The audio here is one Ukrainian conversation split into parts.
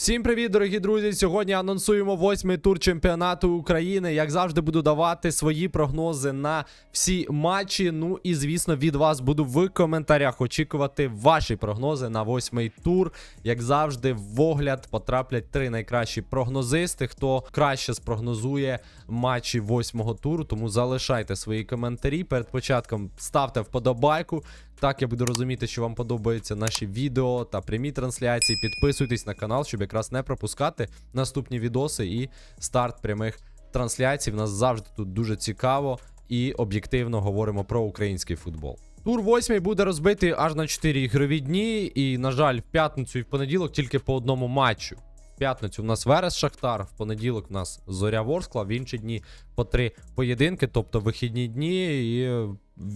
Всім привіт, дорогі друзі! Сьогодні анонсуємо восьмий тур чемпіонату України. Як завжди, буду давати свої прогнози на всі матчі. Ну і звісно, від вас буду в коментарях очікувати ваші прогнози на восьмий тур. Як завжди, в огляд потраплять три найкращі прогнозисти. Хто краще спрогнозує матчі восьмого туру. Тому залишайте свої коментарі. Перед початком ставте вподобайку. Так, я буду розуміти, що вам подобаються наші відео та прямі трансляції. Підписуйтесь на канал, щоб якраз не пропускати наступні відоси і старт прямих трансляцій. В нас завжди тут дуже цікаво і об'єктивно говоримо про український футбол. Тур восьмий буде розбитий аж на 4 ігрові дні. І, на жаль, в п'ятницю і в понеділок тільки по одному матчу. П'ятницю в нас Верес Шахтар, в понеділок в нас Зоря Ворскла, в інші дні по три поєдинки, тобто вихідні дні. І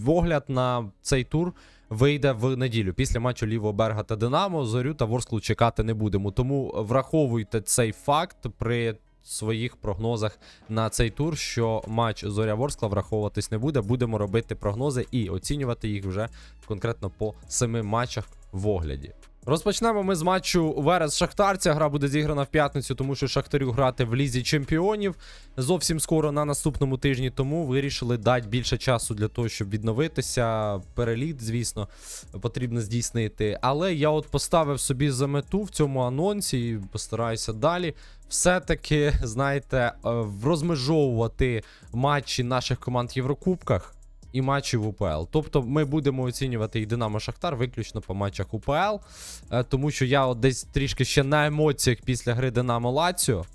огляд на цей тур вийде в неділю. Після матчу Лівого берега та Динамо зорю та Ворсклу чекати не будемо. Тому враховуйте цей факт при своїх прогнозах на цей тур, що матч Зоря Ворскла враховуватись не буде. Будемо робити прогнози і оцінювати їх вже конкретно по семи матчах в огляді. Розпочнемо ми з матчу Верес Шахтар. Ця гра буде зіграна в п'ятницю, тому що Шахтарю грати в лізі чемпіонів зовсім скоро на наступному тижні. Тому вирішили дати більше часу для того, щоб відновитися. Переліт, звісно, потрібно здійснити. Але я от поставив собі за мету в цьому анонсі і постараюся далі. Все-таки, знаєте, е, розмежовувати матчі наших команд в Єврокубках і матчі в УПЛ. Тобто ми будемо оцінювати і Динамо Шахтар виключно по матчах УПЛ, е, тому що я от десь трішки ще на емоціях після гри Динамо Лаціо.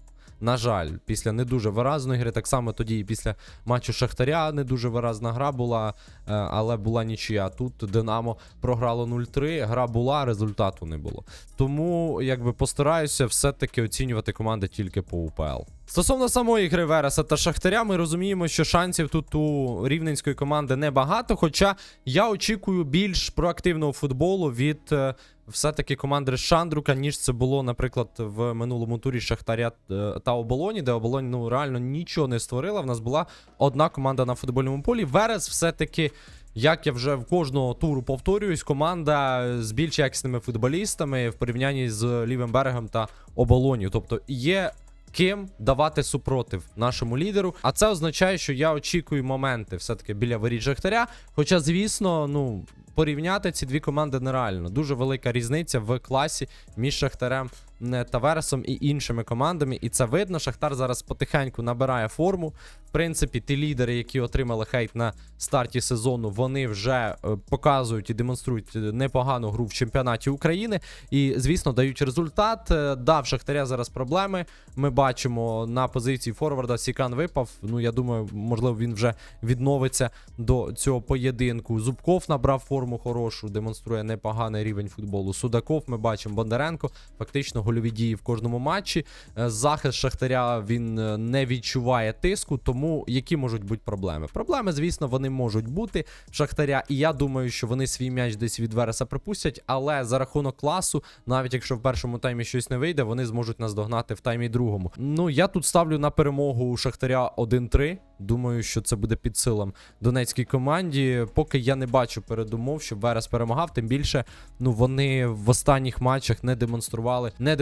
На жаль, після не дуже виразної гри, так само тоді і після матчу Шахтаря не дуже виразна гра була, е, але була нічия. Тут Динамо програло 0-3, гра була, результату не було. Тому якби постараюся все-таки оцінювати команди тільки по УПЛ. Стосовно самої гри Вереса та Шахтаря, ми розуміємо, що шансів тут у рівненської команди небагато. Хоча я очікую більш проактивного футболу від е, все-таки команди Шандрука, ніж це було, наприклад, в минулому турі Шахтаря е, та Оболоні, де Оболонь ну реально нічого не створила. В нас була одна команда на футбольному полі. Верес все-таки. Як я вже в кожного туру повторююсь, команда з більш якісними футболістами в порівнянні з лівим берегом та оболонію. Тобто є ким давати супротив нашому лідеру. А це означає, що я очікую моменти все-таки біля воріт Жахтаря. Хоча, звісно, ну. Порівняти ці дві команди нереально. Дуже велика різниця в класі між Шахтарем е, та і іншими командами. І це видно. Шахтар зараз потихеньку набирає форму. В принципі, ті лідери, які отримали хейт на старті сезону, вони вже е, показують і демонструють непогану гру в чемпіонаті України. І, звісно, дають результат. Е, Да, в Шахтаря зараз проблеми. Ми бачимо на позиції Форварда Сікан випав. Ну, я думаю, можливо, він вже відновиться до цього поєдинку. Зубков набрав форму хорошу, демонструє непоганий рівень футболу. Судаков, ми бачимо Бондаренко. Фактично гольові дії в кожному матчі. Е, Захист Шахтаря він е, не відчуває тиску, тому які можуть бути проблеми? Проблеми, звісно, вони можуть бути в Шахтаря, і я думаю, що вони свій м'яч десь від Вереса припустять, але за рахунок класу, навіть якщо в першому таймі щось не вийде, вони зможуть нас догнати в таймі другому. Ну я тут ставлю на перемогу Шахтаря 1-3. Думаю, що це буде під силам донецькій команді. Поки я не бачу передумов, щоб Верес перемагав. Тим більше, ну вони в останніх матчах не демонстрували, не демонстрували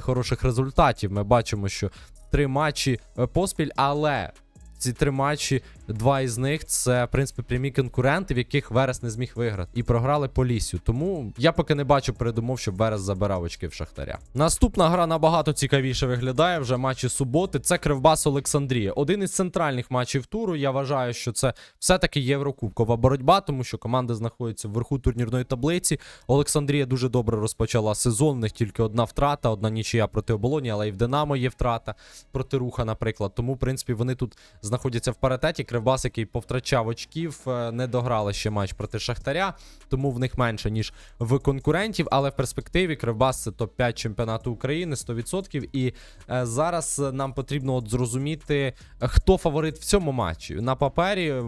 хороших результатів. Ми бачимо, що три матчі е, поспіль, але ці три матчі, два із них це в принципі прямі конкуренти, в яких Верес не зміг виграти, і програли по лісю. Тому я поки не бачу передумов, щоб Верес забирав очки в Шахтаря. Наступна гра набагато цікавіше виглядає. Вже матчі суботи. Це Кривбас Олександрія. Один із центральних матчів туру. Я вважаю, що це все-таки єврокубкова боротьба, тому що команди знаходяться вверху турнірної таблиці. Олександрія дуже добре розпочала сезон. В них тільки одна втрата, одна нічия проти оболоні, але і в Динамо є втрата проти руха, наприклад. Тому, в принципі, вони тут знаходяться в паритеті. Кривбас, який повтрачав очків, е, не дограли ще матч проти Шахтаря, тому в них менше, ніж в конкурентів. Але в перспективі Кривбас це топ-5 чемпіонату України 100%. І е, зараз нам потрібно от зрозуміти, хто фаворит в цьому матчі. На папері.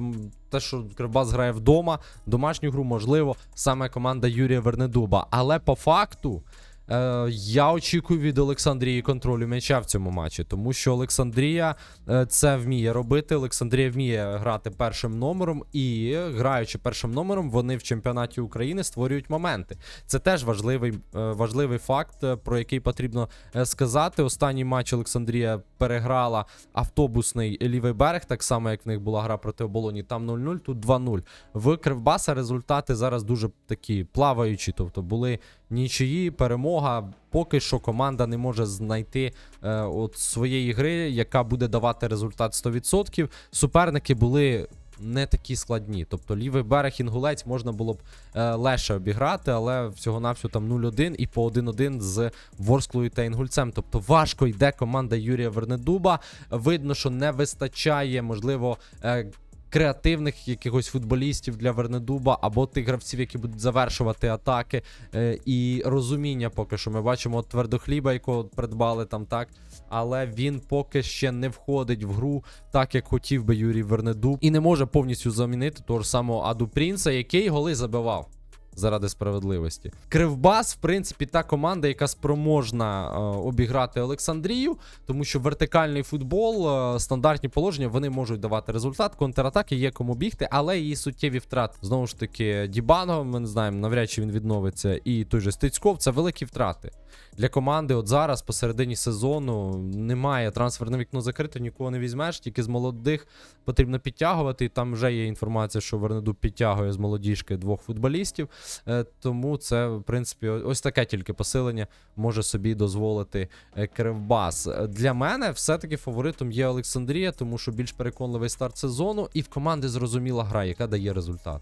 Те, що Кривбас грає вдома, домашню гру, можливо, саме команда Юрія Вернедуба. Але по факту Е, я очікую від Олександрії контролю м'яча в цьому матчі, тому що Олександрія е, це вміє робити. Олександрія вміє грати першим номером, і граючи першим номером, вони в чемпіонаті України створюють моменти. Це теж важливий, е, важливий факт, е, про який потрібно сказати. Останній матч Олександрія переграла автобусний лівий берег, так само як в них була гра проти оболоні. Там 0-0, тут 2-0. В Кривбаса результати зараз дуже такі плаваючі, тобто були нічиї, перемога. Поки що команда не може знайти е, от своєї гри, яка буде давати результат 100%. Суперники були не такі складні. Тобто лівий берег інгулець можна було б е, легше обіграти, але всього-навсього там 0-1 і по 1-1 з Ворсклою та Інгульцем. Тобто важко йде команда Юрія Вернедуба. Видно, що не вистачає, можливо. Е, Креативних якихось футболістів для Вернедуба або тих гравців, які будуть завершувати атаки, е, і розуміння поки що. Ми бачимо твердохліба, якого придбали там так. Але він поки ще не входить в гру так, як хотів би Юрій Вернедуб, і не може повністю замінити того ж самого Аду Прінса, який голи забивав. Заради справедливості. Кривбас, в принципі, та команда, яка спроможна е, обіграти Олександрію, тому що вертикальний футбол, е, стандартні положення, вони можуть давати результат. Контратаки є кому бігти, але її суттєві втрати. Знову ж таки, Дібанго, ми не знаємо, навряд чи він відновиться. І той же Стецьков це великі втрати. Для команди, от зараз, посередині сезону, немає трансферне вікно закрите, нікого не візьмеш, тільки з молодих потрібно підтягувати. І там вже є інформація, що Вернедуб підтягує з молодіжки двох футболістів. Е, Тому це, в принципі, ось таке тільки посилення може собі дозволити е, Кривбас. Е, Для мене все-таки фаворитом є Олександрія, тому що більш переконливий старт сезону, і в команди зрозуміла гра, яка дає результат.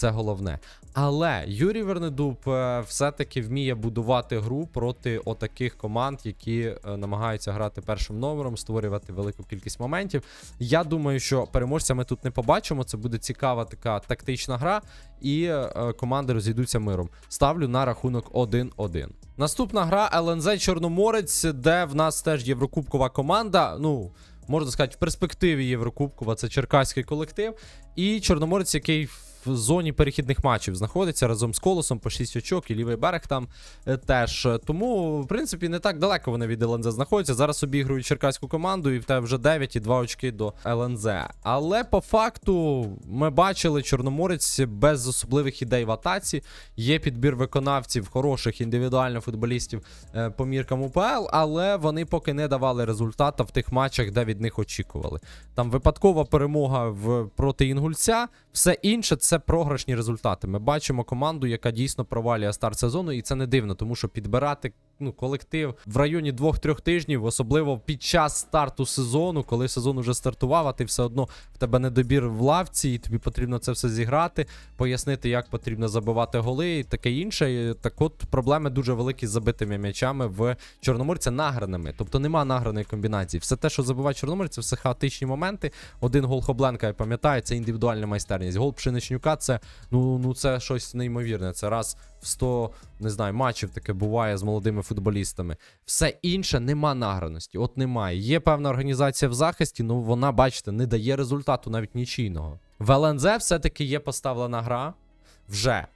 Це головне. Але Юрій Вернедуб е, все-таки вміє будувати гру проти отаких команд, які е, намагаються грати першим номером, створювати велику кількість моментів. Я думаю, що переможця ми тут не побачимо. Це буде цікава така тактична гра, і е, команди розійдуться миром. Ставлю на рахунок 1-1. Наступна гра ЛНЗ Чорноморець, де в нас теж єврокубкова команда. Ну. Можна сказати, в перспективі Єврокубкова це черкаський колектив. І Чорноморець, який в зоні перехідних матчів знаходиться разом з колосом по 6 очок, і лівий берег там е, теж. Тому, в принципі, не так далеко вони від ЛНЗ знаходяться. Зараз обігрують черкаську команду, і в тебе вже 9 і 2 очки до ЛНЗ. Але по факту ми бачили Чорноморець без особливих ідей в атаці. Є підбір виконавців, хороших індивідуально футболістів е, по міркам УПЛ, але вони поки не давали результата в тих матчах, де від них очікували. Там випадкова перемога в проти Інгульця, все інше це програшні результати. Ми бачимо команду, яка дійсно провалює старт сезону, і це не дивно, тому що підбирати ну, колектив в районі 2-3 тижнів, особливо під час старту сезону, коли сезон уже стартував, а ти все одно в тебе недобір в лавці, і тобі потрібно це все зіграти, пояснити, як потрібно забивати голи і таке інше. Так от проблеми дуже великі з забитими м'ячами в Чорноморця награними. Тобто нема награної комбінації. Все те, що забиває Чорноморець, це все хаотичні моменти. Один гол Хобленка, я пам'ятаю, це індивідуальна майстерність. Гол Пшеничнюка це ну, ну це щось неймовірне. Це раз в 100, не знаю, матчів таке буває з молодими футболістами. Все інше нема награності. От немає. Є певна організація в захисті, ну вона, бачите, не дає результату навіть нічийного. В ЛНЗ все-таки є поставлена гра вже.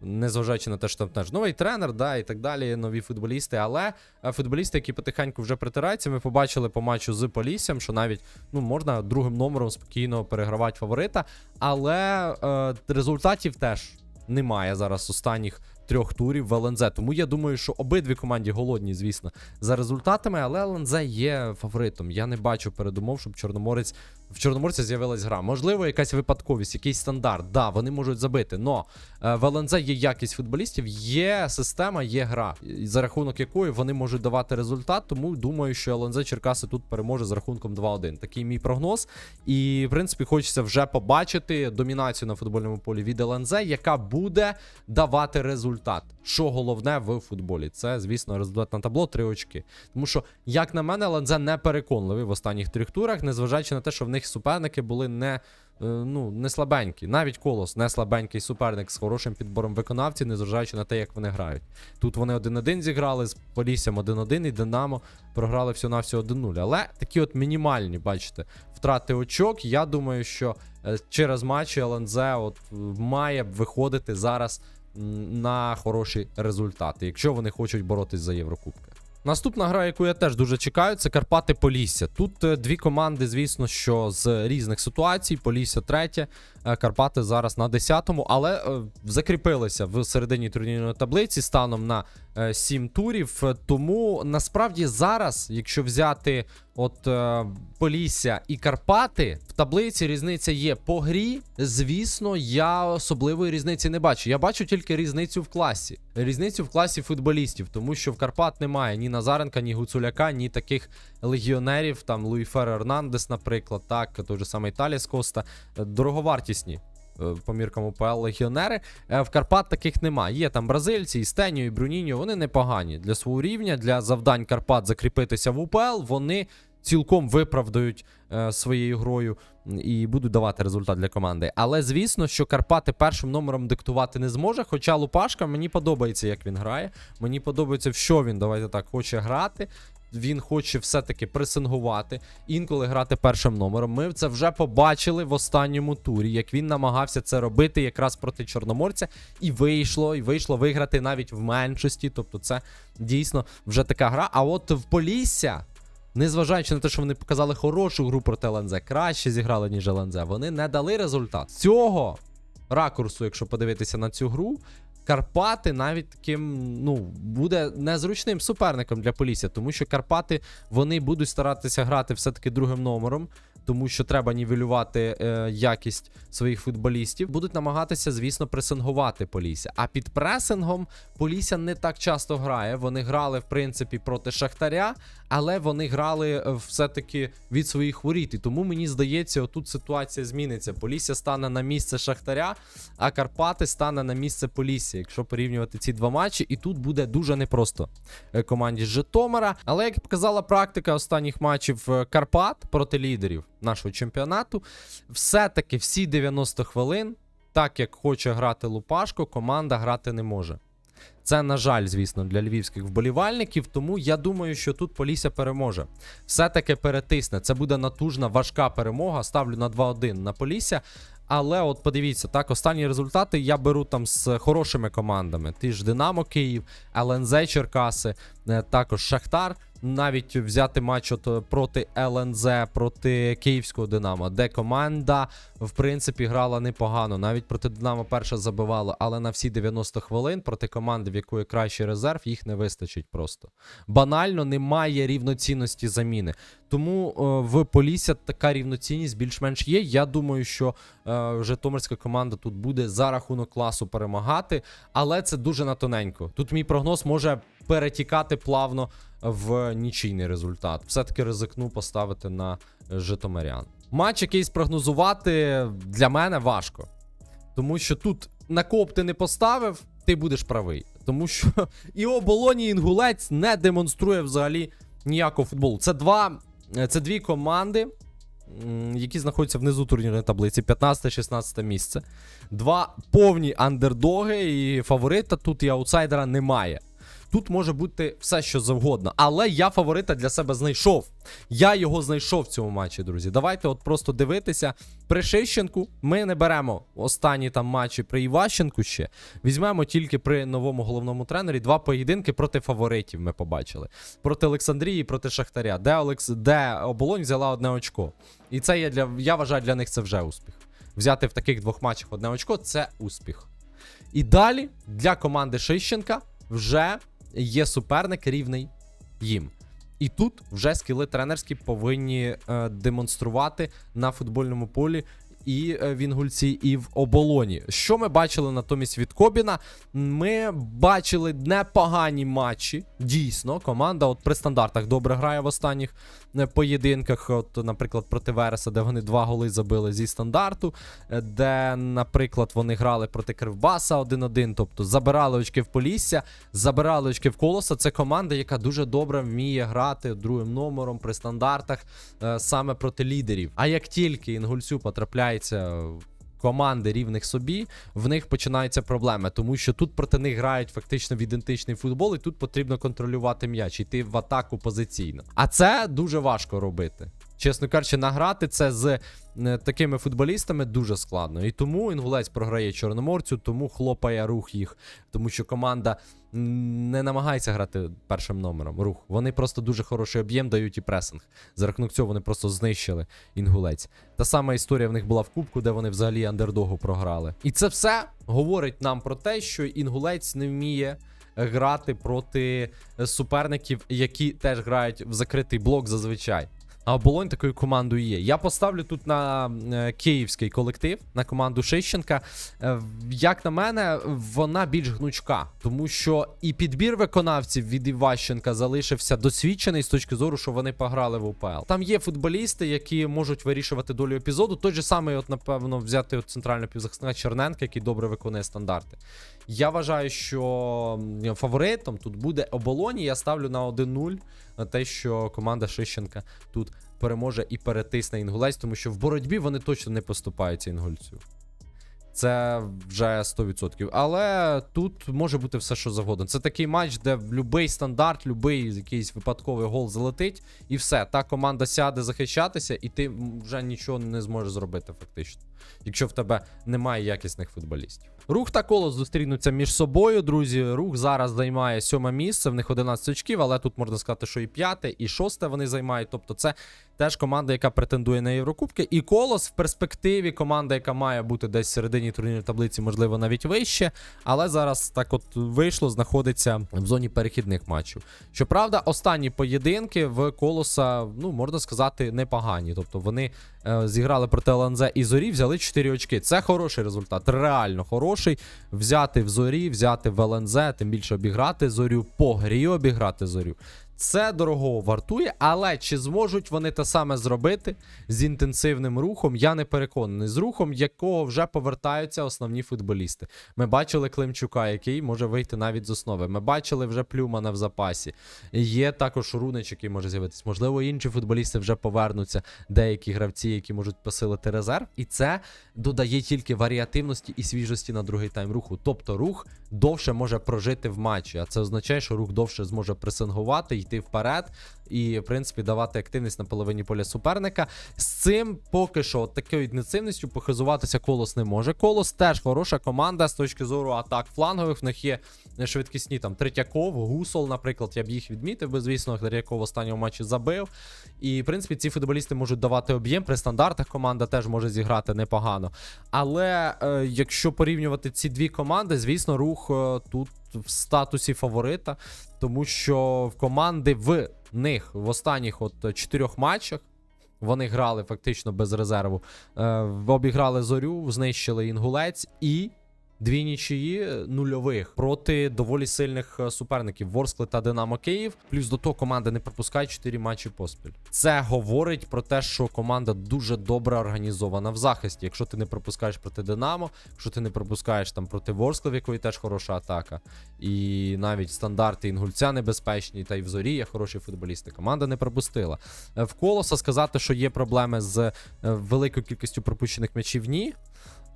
Незважаючи на те, що там новий тренер, да, і так далі, нові футболісти. Але е, футболісти, які потихеньку вже притираються, ми побачили по матчу з Поліссям, що навіть ну, можна другим номером спокійно перегравати фаворита. Але е, результатів теж немає зараз останніх трьох турів в ЛНЗ. Тому я думаю, що обидві команді голодні, звісно, за результатами, але ЛНЗ є фаворитом. Я не бачу передумов, щоб Чорноморець в Чорноморці з'явилась гра. Можливо, якась випадковість, якийсь стандарт. Да, вони можуть забити. Но е, в ЛНЗ є якість футболістів, є система, є гра, за рахунок якої вони можуть давати результат. Тому думаю, що ЛНЗ Черкаси тут переможе з рахунком 2-1. Такий мій прогноз. І, в принципі, хочеться вже побачити домінацію на футбольному полі від ЛНЗ, яка буде давати результат. Що головне в футболі? Це, звісно, результат на табло 3 очки. Тому що, як на мене, ЛНЗ не переконливий в останніх трьох турах, незважаючи на те, що в них суперники були не ну, не слабенький. Навіть колос не слабенький суперник з хорошим підбором виконавців, незважаючи на те, як вони грають. Тут вони 1-1 зіграли з Поліссям 1-1 і Динамо програли всього на всього 1-0. Але такі от мінімальні, бачите, втрати очок. Я думаю, що е, через матчі ЛНЗ от е, має виходити зараз на хороші результати, якщо вони хочуть боротись за Єврокубки. Наступна гра, яку я теж дуже чекаю, це Карпати Полісся. Тут е, дві команди, звісно, що з різних ситуацій. Полісся третє, е, Карпати зараз на 10-му, але е, закріпилися в середині турнірної таблиці станом на 7 турів. Е, Тому насправді зараз, якщо взяти от е, Полісся і Карпати, в таблиці різниця є по грі. Звісно, я особливої різниці не бачу. Я бачу тільки різницю в класі. Різницю в класі футболістів, тому що в Карпат немає ні Назаренка, ні Гуцуляка, ні таких легіонерів, там Луї Фер Ернандес, наприклад, так, той же самий Таліс Коста. Е, Дороговартісні. Е, По міркам УПЛ легіонери. Е, В Карпат таких немає. Є там бразильці, і Стеню, і Бруніньо. Вони непогані для свого рівня, для завдань Карпат закріпитися в УПЛ. Вони цілком виправдають е, своєю грою і будуть давати результат для команди. Але звісно, що Карпати першим номером диктувати не зможе. Хоча Лупашка мені подобається, як він грає. Мені подобається, в що він давайте так хоче грати. Він хоче все-таки пресингувати, інколи грати першим номером. Ми це вже побачили в останньому турі, як він намагався це робити якраз проти Чорноморця, і вийшло, і вийшло виграти навіть в меншості. Тобто, це дійсно вже така гра. А от в Полісся Незважаючи на те, що вони показали хорошу гру проти ЛНЗ, краще зіграли, ніж ЛНЗ, вони не дали результат. Цього ракурсу, якщо подивитися на цю гру, Карпати навіть таким ну буде незручним суперником для Полісся, тому що Карпати вони будуть старатися грати все-таки другим номером. Тому що треба нівелювати е, якість своїх футболістів, будуть намагатися, звісно, пресингувати Полісся. А під пресингом Полісся не так часто грає. Вони грали, в принципі, проти Шахтаря, але вони грали е, все-таки від своїх воріт. І тому мені здається, отут ситуація зміниться. Полісся стане на місце Шахтаря, а Карпати стане на місце Полісся, якщо порівнювати ці два матчі. І тут буде дуже непросто е, команді Житомира. Але як показала практика останніх матчів е, Карпат проти лідерів нашого чемпіонату, все-таки всі 90 хвилин, так як хоче грати Лупашко, команда грати не може. Це, на жаль, звісно, для львівських вболівальників, тому я думаю, що тут Полісся переможе. Все-таки перетисне. Це буде натужна, важка перемога. Ставлю на 2-1 на Полісся. Але от подивіться, так, останні результати я беру там з хорошими командами. Ті ж Динамо Київ, ЛНЗ Черкаси, також Шахтар. Навіть взяти матч от е, проти ЛНЗ, проти Київського Динамо, де команда, в принципі, грала непогано. Навіть проти Динамо перша забивала, але на всі 90 хвилин проти команди, в якої кращий резерв, їх не вистачить просто. Банально немає рівноцінності заміни. Тому е, в Полісся така рівноцінність більш-менш є. Я думаю, що е, Житомирська команда тут буде за рахунок класу перемагати, але це дуже на тоненько. Тут мій прогноз може перетікати плавно в нічийний результат. Все-таки ризикну поставити на Житомирян. Матч якийсь прогнозувати для мене важко. Тому що тут на коп ти не поставив, ти будеш правий. Тому що і оболоні і інгулець не демонструє взагалі ніякого футболу. Це два. Це дві команди, які знаходяться внизу турнірної таблиці, 15-16 місце. Два повні андердоги, і фаворита тут і аутсайдера немає. Тут може бути все, що завгодно. Але я фаворита для себе знайшов. Я його знайшов в цьому матчі, друзі. Давайте от просто дивитися. При Шищенку ми не беремо останні там матчі при Іващенку ще. Візьмемо тільки при новому головному тренері два поєдинки проти фаворитів. Ми побачили. Проти Олександрії, проти Шахтаря, де Олекс... де оболонь взяла одне очко. І це є для. Я вважаю, для них це вже успіх. Взяти в таких двох матчах одне очко це успіх. І далі для команди Шищенка вже є суперник рівний їм. І тут вже скіли тренерські повинні е, демонструвати на футбольному полі і е, в Інгульці, і в оболоні. Що ми бачили натомість від Кобіна? Ми бачили непогані матчі. Дійсно, команда от при стандартах добре грає в останніх е, поєдинках. От, наприклад, проти Вереса, де вони два голи забили зі стандарту, е, де, наприклад, вони грали проти Кривбаса 1-1, тобто забирали очки в Полісся, забирали очки в Колоса. Це команда, яка дуже добре вміє грати другим номером при стандартах саме проти лідерів. А як тільки Інгульцю потрапляється трапляється команди рівних собі, в них починаються проблеми, тому що тут проти них грають фактично в ідентичний футбол, і тут потрібно контролювати м'яч, йти в атаку позиційно. А це дуже важко робити. Чесно кажучи, награти це з е, такими футболістами дуже складно. І тому інгулець програє чорноморцю, тому хлопає рух їх, тому що команда не намагається грати першим номером. Рух. Вони просто дуже хороший об'єм дають і пресинг. За рахунок цього вони просто знищили інгулець. Та сама історія в них була в Кубку, де вони взагалі андердогу програли. І це все говорить нам про те, що інгулець не вміє грати проти е, суперників, які теж грають в закритий блок зазвичай. А оболонь такою командою є. Я поставлю тут на е, київський колектив, на команду Шищенка. Е, як на мене, вона більш гнучка, тому що і підбір виконавців від Іващенка залишився досвідчений з точки зору, що вони пограли в УПЛ. Там є футболісти, які можуть вирішувати долю епізоду. Той же самий, от, напевно, взяти от центрального півзахисника Черненка, який добре виконує стандарти. Я вважаю, що фаворитом тут буде оболоні. Я ставлю на 1-0 на те, що команда Шищенка тут переможе і перетисне інгулець, тому що в боротьбі вони точно не поступаються інгульцю. Це вже 100%. Але тут може бути все, що завгодно. Це такий матч, де будь-який стандарт, будь-який якийсь випадковий гол залетить, і все. Та команда сяде захищатися, і ти вже нічого не зможеш зробити, фактично. Якщо в тебе немає якісних футболістів. Рух та колос зустрінуться між собою, друзі. Рух зараз займає сьоме місце, в них 11 очків, але тут можна сказати, що і п'яте, і шосте вони займають. Тобто, це теж команда, яка претендує на Єврокубки. І колос в перспективі команда, яка має бути десь в середині турнірної таблиці, можливо, навіть вище. Але зараз так от вийшло, знаходиться в зоні перехідних матчів. Щоправда, останні поєдинки в колоса, ну можна сказати, непогані. Тобто вони е, зіграли проти ЛНЗ і зорі, взяли 4 очки. Це хороший результат, реально хороший. Взяти в зорі, взяти в ЛНЗ, тим більше обіграти зорю, по грі обіграти зорю. Це дорого вартує, але чи зможуть вони те саме зробити з інтенсивним рухом? Я не переконаний. З рухом, якого вже повертаються основні футболісти. Ми бачили Климчука, який може вийти навіть з основи. Ми бачили вже Плюмана в запасі. Є також Рунич, який може з'явитися. Можливо, інші футболісти вже повернуться, деякі гравці, які можуть посилити резерв. І це додає тільки варіативності і свіжості на другий тайм руху. Тобто рух довше може прожити в матчі, а це означає, що рух довше зможе пресингувати, йти вперед і, в принципі, давати активність на половині поля суперника. З цим поки що от такою інтенсивністю похизуватися колос не може. Колос теж хороша команда з точки зору атак флангових. В них є швидкісні там Третьяков, Гусол, наприклад, я б їх відмітив, би, звісно, Третьяков в останньому матчі забив. І, в принципі, ці футболісти можуть давати об'єм. При стандартах команда теж може зіграти непогано. Але е, якщо порівнювати ці дві команди, звісно, рух е, тут в статусі фаворита, тому що в команди в них в останніх от чотирьох матчах. Вони грали фактично без резерву. Е, обіграли зорю, знищили інгулець і дві нічиї нульових проти доволі сильних е, суперників Ворскли та Динамо Київ. Плюс до того команда не пропускає 4 матчі поспіль. Це говорить про те, що команда дуже добре організована в захисті. Якщо ти не пропускаєш проти Динамо, якщо ти не пропускаєш там проти Ворскли, в якої теж хороша атака, і навіть стандарти інгульця небезпечні, та й в зорі є хороші футболісти. Команда не пропустила. Е, В колоса сказати, що є проблеми з е, великою кількістю пропущених м'ячів, ні.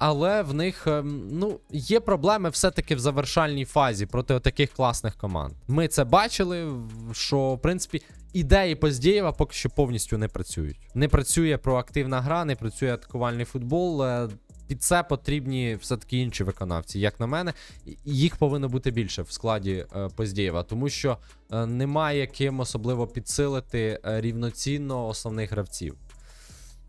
Але в них ем, ну є проблеми все-таки в завершальній фазі проти таких класних команд. Ми це бачили, що в принципі ідеї Поздєєва поки що повністю не працюють. Не працює проактивна гра, не працює атакувальний футбол. е, Під це потрібні все-таки інші виконавці. Як на мене, їх повинно бути більше в складі е, Поздєєва, тому що е, немає ким особливо підсилити рівноцінно основних гравців.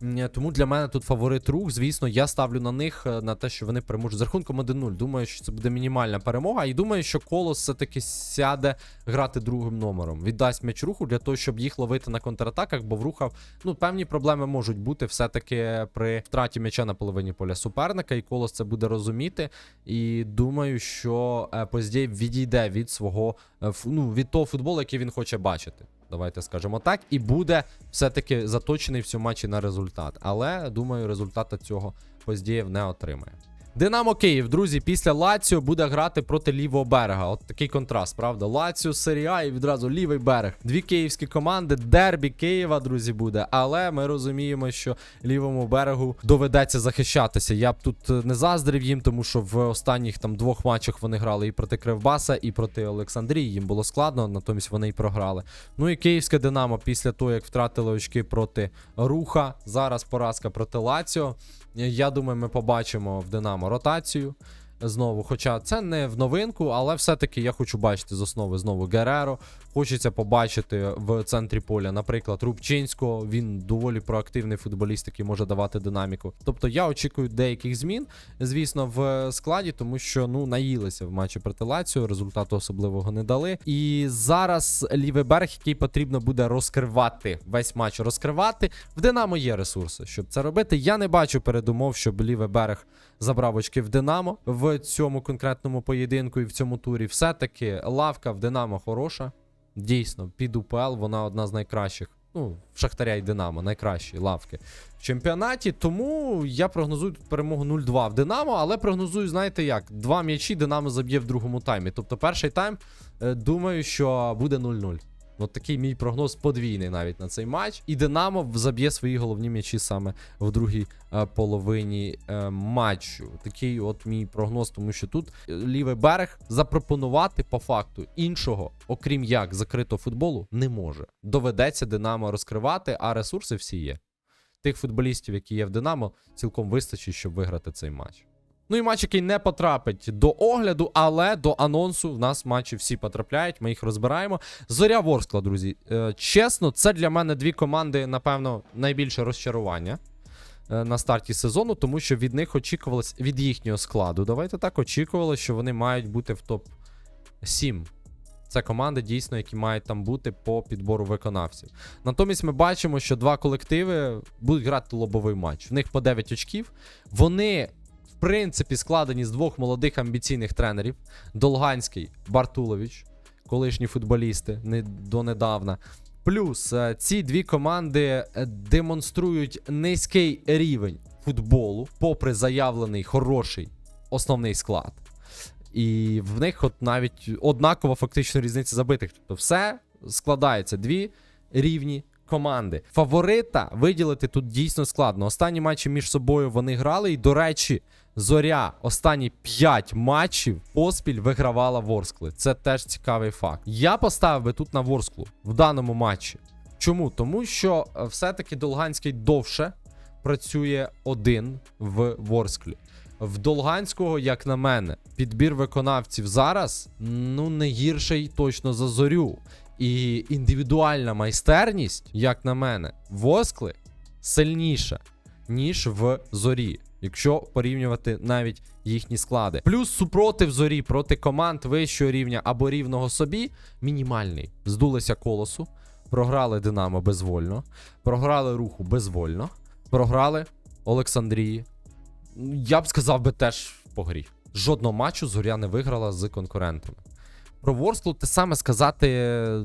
Ні, Тому для мене тут фаворит рух. Звісно, я ставлю на них е, на те, що вони переможуть з рахунком 1-0. Думаю, що це буде мінімальна перемога. І думаю, що колос все-таки сяде грати другим номером. Віддасть м'яч руху для того, щоб їх ловити на контратаках, бо в руха ну, певні проблеми можуть бути все-таки при втраті м'яча на половині поля суперника, і колос це буде розуміти. І думаю, що е, Поздєй відійде від свого е, ну, від того футболу, який він хоче бачити. Давайте скажемо так, і буде все-таки заточений в цьому матчі на результат. Але думаю, результата цього Поздієв не отримає. Динамо Київ, друзі, після Лаціо буде грати проти лівого берега. От такий контраст, правда? Лаціо, Серія і відразу лівий берег. Дві київські команди, дербі Києва, друзі, буде. Але ми розуміємо, що лівому берегу доведеться захищатися. Я б тут е, не заздрив їм, тому що в останніх там двох матчах вони грали і проти Кривбаса, і проти Олександрії. Їм було складно, натомість вони і програли. Ну і київське Динамо після того, як втратили очки проти Руха. Зараз поразка проти Лаціо. Я думаю, ми побачимо в Динамо ротацію знову. Хоча це не в новинку, але все-таки я хочу бачити з основи знову Гереро. Хочеться побачити в центрі поля, наприклад, Рубчинського. Він доволі проактивний футболіст, який може давати динаміку. Тобто я очікую деяких змін, звісно, в складі, тому що ну наїлися в матчі проти Лаціо, результату особливого не дали. І зараз лівий берег, який потрібно буде розкривати весь матч, розкривати. В Динамо є ресурси, щоб це робити. Я не бачу передумов, щоб лівий берег забрав очки в Динамо в цьому конкретному поєдинку і в цьому турі. Все-таки лавка в Динамо хороша. Дійсно, під УПЛ вона одна з найкращих. Ну, в Шахтаря і Динамо, найкращі лавки в чемпіонаті. Тому я прогнозую тут перемогу 0-2 в Динамо, але прогнозую, знаєте як, два м'ячі Динамо заб'є в другому таймі. Тобто перший тайм, е, думаю, що буде 0-0. От такий мій прогноз подвійний навіть на цей матч. І Динамо заб'є свої головні м'ячі саме в другій е, половині е, матчу. Такий от мій прогноз, тому що тут е, лівий берег запропонувати по факту іншого, окрім як закритого футболу, не може. Доведеться Динамо розкривати, а ресурси всі є. Тих футболістів, які є в Динамо, цілком вистачить, щоб виграти цей матч. Ну і матч, який не потрапить до огляду, але до анонсу в нас матчі всі потрапляють. Ми їх розбираємо. Зоря Ворскла, друзі. Е, чесно, це для мене дві команди, напевно, найбільше розчарування е, на старті сезону, тому що від них очікувалось від їхнього складу. Давайте так очікували, що вони мають бути в топ 7 це команди, дійсно, які мають там бути по підбору виконавців. Натомість ми бачимо, що два колективи будуть грати лобовий матч. В них по 9 очків. Вони, принципі, складені з двох молодих амбіційних тренерів: Долганський, Бартулович, колишні футболісти не донедавна. Плюс е, ці дві команди е, демонструють низький рівень футболу, попри заявлений хороший основний склад. І в них от навіть однакова фактично різниця забитих. Тобто все складається дві рівні команди. Фаворита виділити тут дійсно складно. Останні матчі між собою вони грали. І, до речі, Зоря останні 5 матчів поспіль вигравала Ворскли. Це теж цікавий факт. Я поставив би тут на Ворсклу в даному матчі. Чому? Тому що е, все-таки Долганський довше працює один в Ворсклі. В Долганського, як на мене, підбір виконавців зараз ну не гірший точно за зорю. І індивідуальна майстерність, як на мене, воскли сильніша, ніж в зорі, якщо порівнювати навіть їхні склади. Плюс супротив зорі проти команд вищого рівня або рівного собі мінімальний. Здулися колосу, програли Динамо безвольно, програли руху безвольно, програли Олександрії. Я б сказав би теж по грі. Жодного матчу зоря не виграла з конкурентами. Про Ворсклу те саме сказати,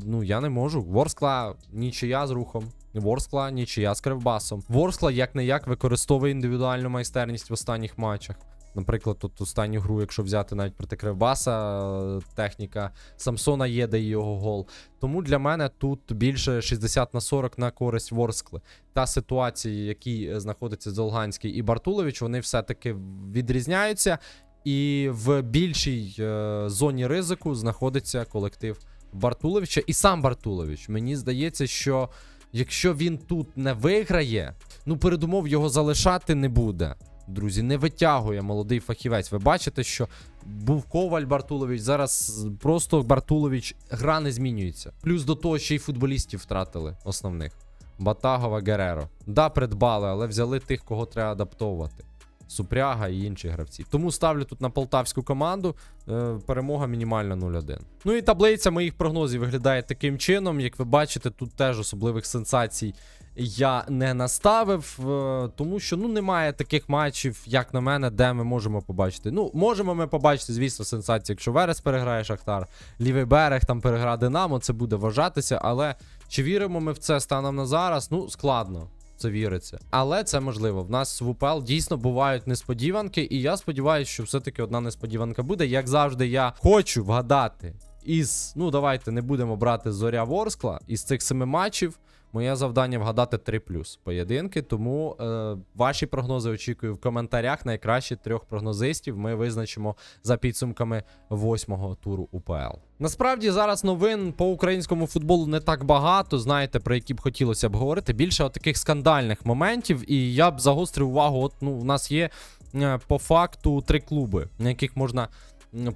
ну я не можу. Ворскла нічия з рухом. Ворскла нічия з кривбасом. Ворскла як не як використовує індивідуальну майстерність в останніх матчах. Наприклад, тут останню гру, якщо взяти навіть проти Кривбаса, е, техніка Самсона є, де його гол. Тому для мене тут більше 60 на 40 на користь Ворскли. Та ситуація, які е, знаходиться Золганський і Бартулович, вони все-таки відрізняються. І в більшій е, зоні ризику знаходиться колектив Бартуловича. І сам Бартулович. Мені здається, що якщо він тут не виграє, ну передумов його залишати не буде. Друзі, не витягує молодий фахівець. Ви бачите, що був Коваль Бартулович. Зараз просто Бартулович гра не змінюється. Плюс до того, ще й футболістів втратили основних. Батагова Гереро. Да, придбали, але взяли тих, кого треба адаптовувати. Супряга і інші гравці. Тому ставлю тут на полтавську команду. Е, перемога мінімальна 0-1. Ну і таблиця моїх прогнозів виглядає таким чином. Як ви бачите, тут теж особливих сенсацій я не наставив, е, тому що ну немає таких матчів, як на мене, де ми можемо побачити. Ну, можемо ми побачити, звісно, сенсації, якщо Верес переграє Шахтар, лівий берег там переграє Динамо, це буде вважатися, але чи віримо ми в це станом на зараз? Ну, складно. Це віриться. Але це можливо. В нас в УПЛ дійсно бувають несподіванки, і я сподіваюся, що все-таки одна несподіванка буде. Як завжди, я хочу вгадати із, ну давайте не будемо брати зоря Ворскла із цих семи матчів. Моє завдання вгадати 3 плюс поєдинки. Тому е, ваші прогнози очікую в коментарях. Найкращі трьох прогнозистів ми визначимо за підсумками восьмого туру УПЛ. Насправді зараз новин по українському футболу не так багато, знаєте, про які б хотілося б говорити. Більше от таких скандальних моментів. І я б загострив увагу. От ну, у нас є е, по факту три клуби, на яких можна,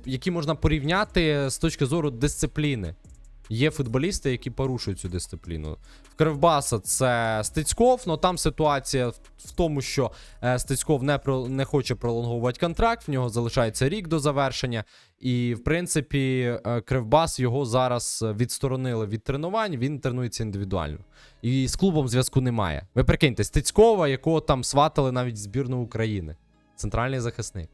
які можна порівняти з точки зору дисципліни. Є футболісти, які порушують цю дисципліну. В Кривбаса це Стецьков, але там ситуація в, тому, що е, Стецьков не, про, не хоче пролонговувати контракт, в нього залишається рік до завершення. І, в принципі, е, Кривбас його зараз відсторонили від тренувань, він тренується індивідуально. І з клубом зв'язку немає. Ви прикиньте, Стецькова, якого там сватали навіть збірну України, центральний захисник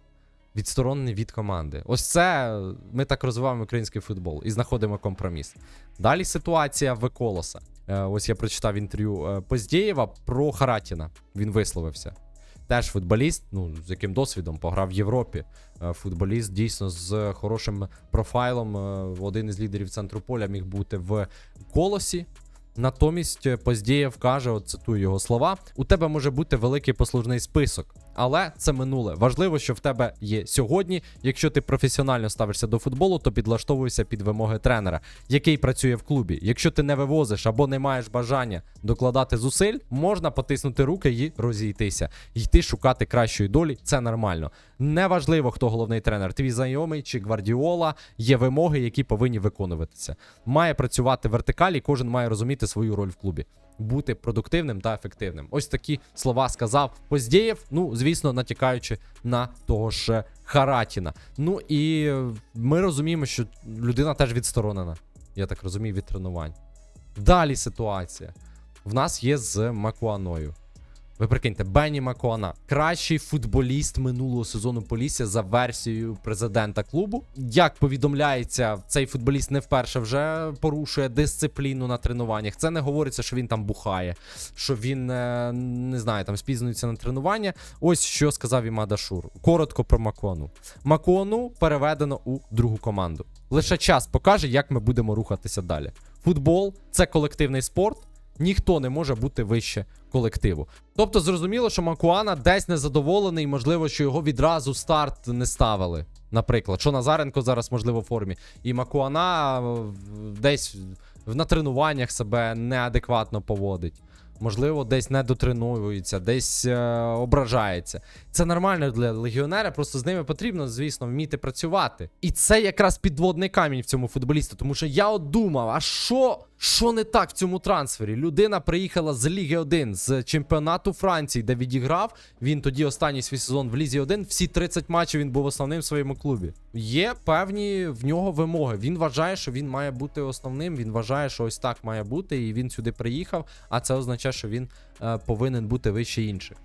відсторонений від команди. Ось це ми так розвиваємо український футбол і знаходимо компроміс. Далі ситуація в Колоса. Е, Ось я прочитав інтерв'ю е, Поздєєва про Харатіна. Він висловився. Теж футболіст, ну з яким досвідом пограв в Європі. Е, Футболіст дійсно з хорошим профайлом. Один із лідерів центру поля міг бути в колосі. Натомість Поздєєв каже, от цитую його слова: у тебе може бути великий послужний список, але це минуле. Важливо, що в тебе є сьогодні. Якщо ти професіонально ставишся до футболу, то підлаштовуйся під вимоги тренера, який працює в клубі. Якщо ти не вивозиш або не маєш бажання докладати зусиль, можна потиснути руки і розійтися, йти шукати кращої долі. Це нормально. Неважливо, хто головний тренер, твій знайомий чи гвардіола. Є вимоги, які повинні виконуватися. Має працювати вертикалі, кожен має розуміти свою роль в клубі. Бути продуктивним та ефективним. Ось такі слова сказав Поздєєв, ну, звісно, натякаючи на того ж Харатіна. Ну і ми розуміємо, що людина теж відсторонена. Я так розумію, від тренувань. Далі ситуація. В нас є з Макуаною. Ви прикиньте, Бенні Макуана, кращий футболіст минулого сезону Полісся за версією президента клубу. Як повідомляється, цей футболіст не вперше вже порушує дисципліну на тренуваннях. Це не говориться, що він там бухає, що він е, не знаю, там спізнюється на тренування. Ось що сказав Імада Шур. Коротко про Макуану. Макуану переведено у другу команду. Лише час покаже, як ми будемо рухатися далі. Футбол це колективний спорт. Ніхто не може бути вище колективу. Тобто зрозуміло, що Макуана десь незадоволений, можливо, що його відразу старт не ставили. Наприклад, що Назаренко зараз можливо в формі. І Макуана десь на тренуваннях себе неадекватно поводить. Можливо, десь не дотренується, десь е, ображається. Це нормально для легіонера, просто з ними потрібно, звісно, вміти працювати. І це якраз підводний камінь в цьому футболісту. Тому що я от думав, а що, що не так в цьому трансфері? Людина приїхала з Ліги 1, з чемпіонату Франції, де відіграв. Він тоді останній свій сезон в Лізі 1. Всі 30 матчів він був основним в своєму клубі. Є певні в нього вимоги. Він вважає, що він має бути основним. Він вважає, що ось так має бути, і він сюди приїхав. А це означає, що він е, повинен бути вище інших.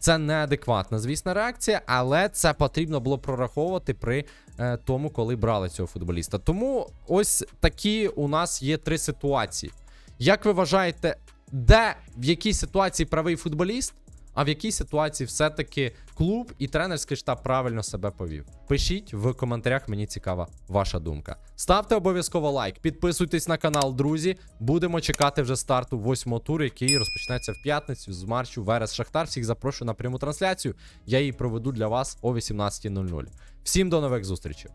Це неадекватна, звісно, реакція, але це потрібно було прораховувати при е, тому, коли брали цього футболіста. Тому ось такі у нас є три ситуації. Як ви вважаєте, де в якій ситуації правий футболіст, а в якій ситуації все-таки клуб і тренерський штаб правильно себе повів? Пишіть в коментарях, мені цікава ваша думка. Ставте обов'язково лайк, підписуйтесь на канал, друзі. Будемо чекати вже старту восьмого туру, який розпочнеться в п'ятницю з марчу Верес Шахтар. Всіх запрошую на пряму трансляцію. Я її проведу для вас о 18.00. Всім до нових зустрічей.